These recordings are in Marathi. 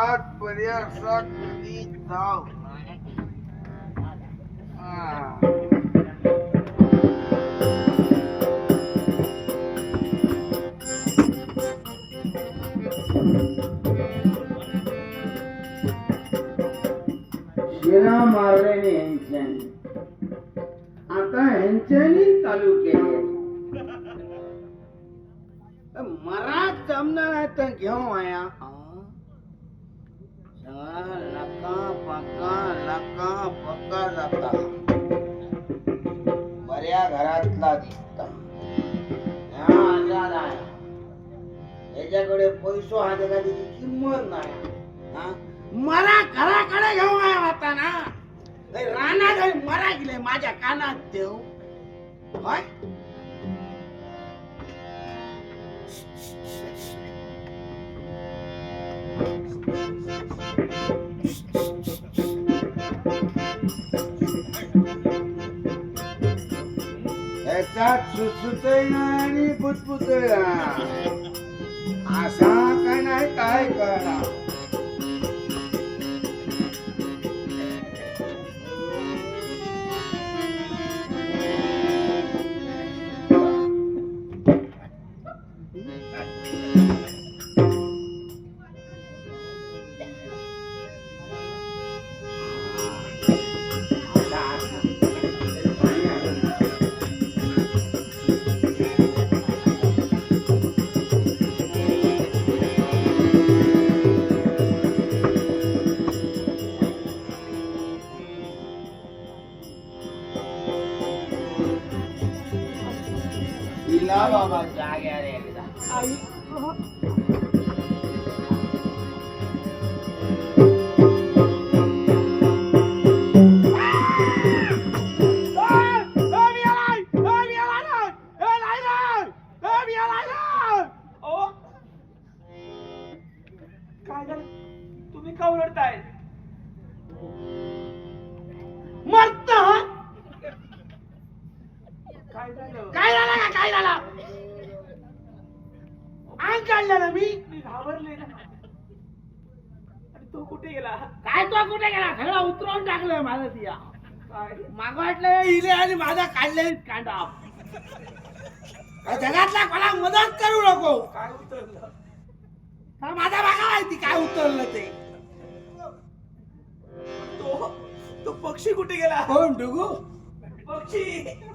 आज पर्यंत कधी जाव नाही. शिरा मारल्याने ह्यांच्यानी आता ह्यांच्यानी चालू केले. मरा जमणार आहे तर घेऊ आया लका पका लका पका जाता. बऱ्या घरातला दिसता. ह्या याच्याकडे पैसो हा त्याची किंमत नाही. मला घराकडे घेऊन आहे आता ना लय रानात मरा गेले माझ्या कानात देऊ होय? याच्यात आणि पुतपुतय असा काय नाही काय करणार काय झालं का? काय झालं? अंग काढलं ना मी. मी घाबरले. ना तो कुठे गेला? काय तो कुठे गेला? सगळं उतरवून टाकलं माझं तिया माग वाटलं हिले आणि माझा काढले कांदा जगातला कोणा मदत करू नको. काय उतरलं? माझा मागा माहिती काय उतरलं ते. तो तो पक्षी कुठे गेला? कोण? डुगू? पक्षी.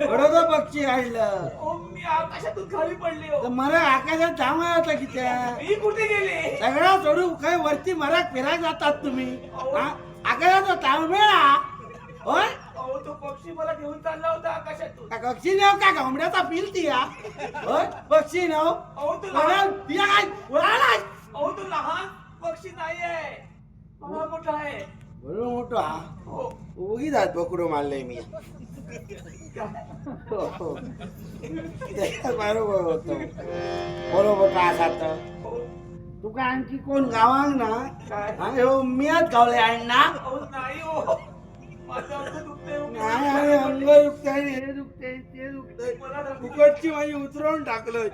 बरोबर पक्षी आणलं ओ मी आकाशातून खाली पडले तर हो मला आकाशात जामा होता की त्या मी कुठे गेले? सगळा सोडून काही वरती मराक फिराक जातात तुम्ही. हा? आकाशात ताळमेळा होय? अहो तो पक्षी मला घेऊन चालला होता आकाशातून. का पक्षी नाव का? घोंबड्याचा पिल ती होय? पक्षी नाव अहो तो लहान तिला काय? उडाला. अहो तो लहान पक्षी नाहीये. मला मोठा आहे. बरोबर मोठो. हा. उगीच हात पकडून मारलंय मी. हो, हो. बरोबर होतो. बरोबर का असा तुका आणखी कोण गावांग ना? काय आणि हो मियाच गावले आहे ना? नाही हो अंग दुखतंय आणि अंग दुखतंय हे दुखते ते दुखते फुकटची माझी उतरवून टाकलं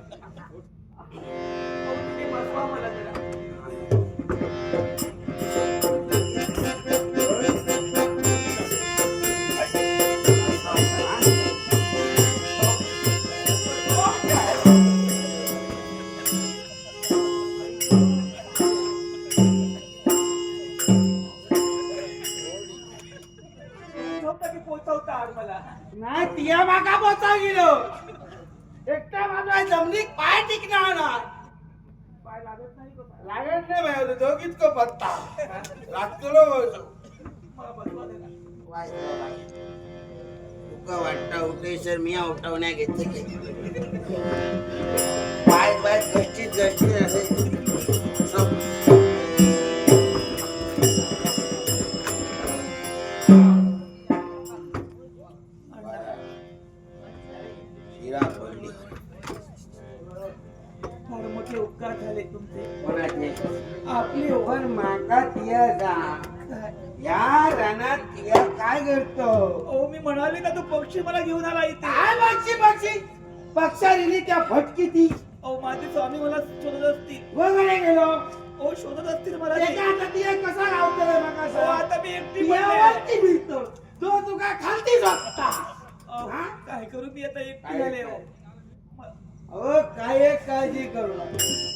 तुका वाटतं. उठेश्वर मी उठवण्या घेते पाय पाय कष्टीत जष्टीत असे. झाले तुमचे? कोणाचे? आपले. पण माका तिया जा. या रानात तिया काय करतो? अहो मी म्हणाले ना तो पक्षी मला घेऊन आला इथे. काय पक्षी पक्षी? पक्षाने त्या फटकी ती. अहो माझे स्वामी मला शोधत असतील. वगैरे गेलो. अहो शोधत असतील मला आता तिया कसा लावतो मग आता मी एकटी पडले तियावरती मिळतो. तो तुका खालती झोपता. हा? काय करू मी आता एकटी काय झाले हो. काय? अहो काय एक काळजी करू नका.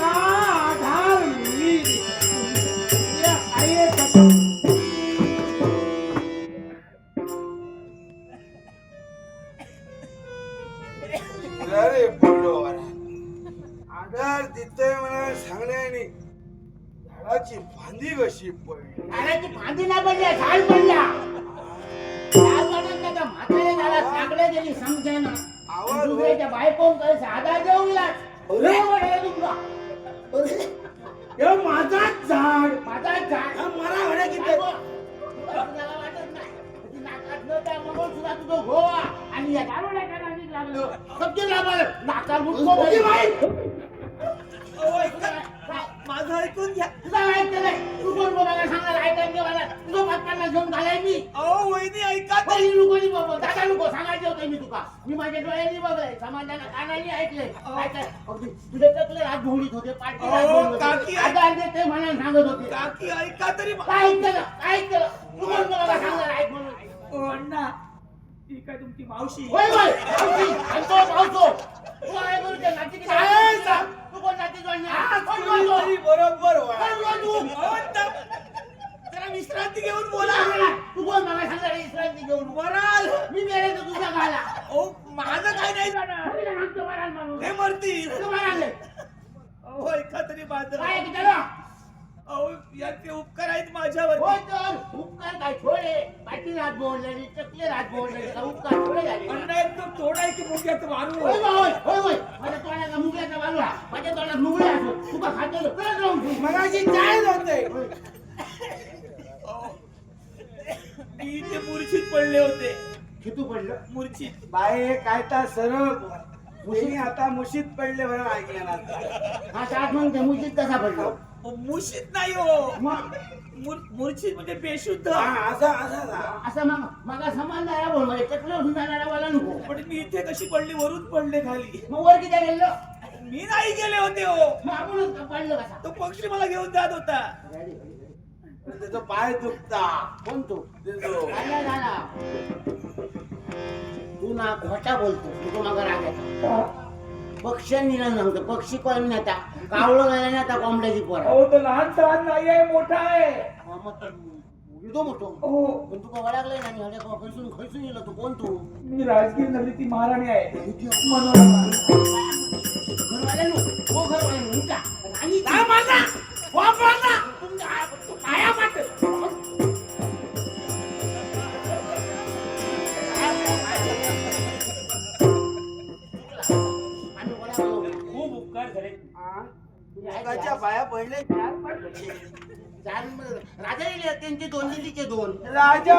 आधार मी तिया काय एक अरे पडलो आधार तिथे मला सांगण्याने. झाडाची फांदी कशी पडली? ती फांदी नाही पडल्या झाड पडल्या म्हातारे झाला सागडे गेली समजे ना आवाज काही साधा गेला. तुमचा हे माझाच झाड. माझा झाड. हा मरा होण्या किती तुला वाटत नाही. ती नाकात न त्या मगून सुद्धा तुझं गोवा. आणि या दारोड्याच्या नादीत लागलो. सबके लाभार नाकात मुटको किती बाई? अहो, ऐका. माझं ऐकून घ्या. तुझा ऐकतं नाही तू कोण बाबा सांगायला ऐकायला मला. तुझं पप्पांना घेऊन घालाय मी. अहो वहिनी ऐका तरी. पहिली लोकांनी बाबा दादा लोक सांगायचे होते मी तुका. मी माझ्या डोळ्यांनी बघलंय. समाजाला कानाने ऐकलंय. काय काय? अगदी तुझे टकले हात भोवलीत होते पाठी हात अहो, भोवलीत होते. काकी, आता आले ते मला सांगत होते. काकी ऐका तरी काय ऐकलं? काय ऐकलं? तू कोण बाबा सांगायला ऐक म्हणून. अहो, अण्णा ही काय तुमची मावशी? होय तू ते नाती किती काय सांग? तू जोडणार? बरोबर जरा विश्रांती घेऊन बोला. तू कोण मला विश्रांती घेऊन. मराल मी गेले तर तुझ्या अहो माझं काय नाही. जाणार हे मरतील. तू अहो ऐका तरी की त्याला अहो याचे उपकार आहेत माझ्यावर होय तर उपकार काय? छोडे पाटील हात बोलले चकले हात बोलले का उपकार थोडे झाले. एक तो तोडा आहे की मुख्यात मारू होय बा, होय होय होय. माझ्या तोंडाला मुगल्याचा बाजू हा. माझ्या तोंडात मुगळे असो तुका खातेलो परत राहून ठेव. मगाशी काय होते अहो, मी इथे मूर्छित पडले होते. किती पडलं? मूर्छित. बाई काय तर सरळ मुशी आता मुशीत पडले म्हणून ऐकलं ना हा साठ म्हणते मुशीत कसा पडलो? मूर्छित नाही हो. मूर- मूर्छित म्हणजे बेशुद्ध. असा असा जा. असं मग मग समानदारा बोल म्हणजे उठून जाणारा बोला नको. पण मी इथे कशी पडली वरून पडले खाली. मग वर किती गेलो? मी नाही गेले होते हो. मग आपणच का पडलो कसा? तो पक्षी मला घेऊन जात होता. त्याचा पाय दुखता. कोण तू? त्याचं. झाला झाला तू ना खोटा बोलतो तू मागा राग येतो. पक्ष्यांनी ना सांगतो पक्षी कोण नेता? कावळं गेला ना आता कोंबड्याची पोर. अहो तो लहान सहान नाही आहे मोठा आहे. मोठो. हो. पण तुका वळागलंय ना आणि खैसून खैसून येलो तू कोण तू? मी राजगीर नगरी ती महाराणी आहे. घरवाल्यानो हो घरवाल्यानो उठा. आणि माझा. वापरा ना. तुमच्या मुलाच्या पाया पडले. चार पडले. राजा गेले त्यांचे दोन दिल्लीचे दोन. राजा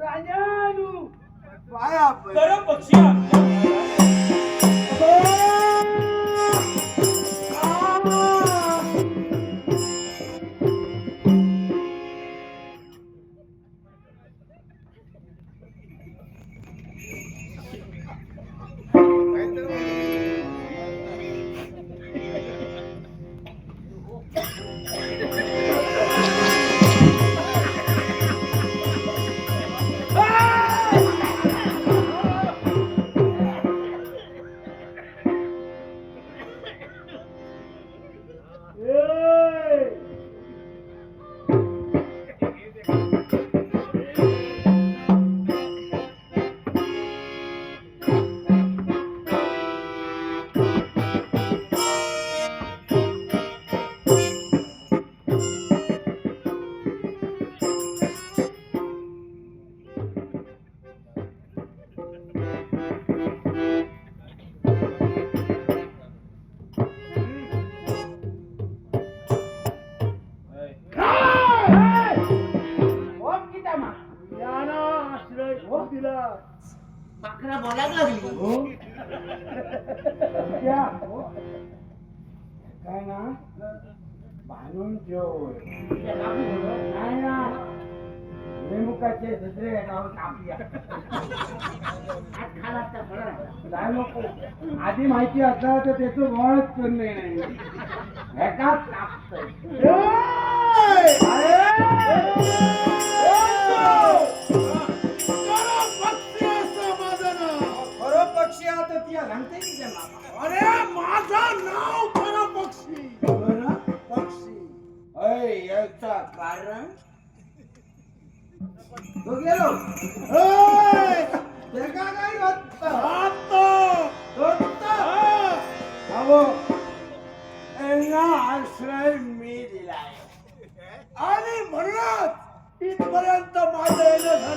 राजा पाया पडले. पक्षी अकरा बोलायला लागली हो? त्या, हो. काय ना? बांधून ठेव नाही ना? दुसरे आज खाला बरं राहिला. काय नको आधी माहिती असलं तर त्याचं वळच करणे नाही. एकाच कापतंय. आता ती सांगते की त्या मामा? अरे माझं नाव खरं पक्षी. खरं पक्षी. अय, याचा कारण? तो गेलो. ए, त्याला काय वाटतं आता, आता. अहो, यांना आश्रय मी दिलाय. आणि म्हणूनच इथपर्यंत माझं येणं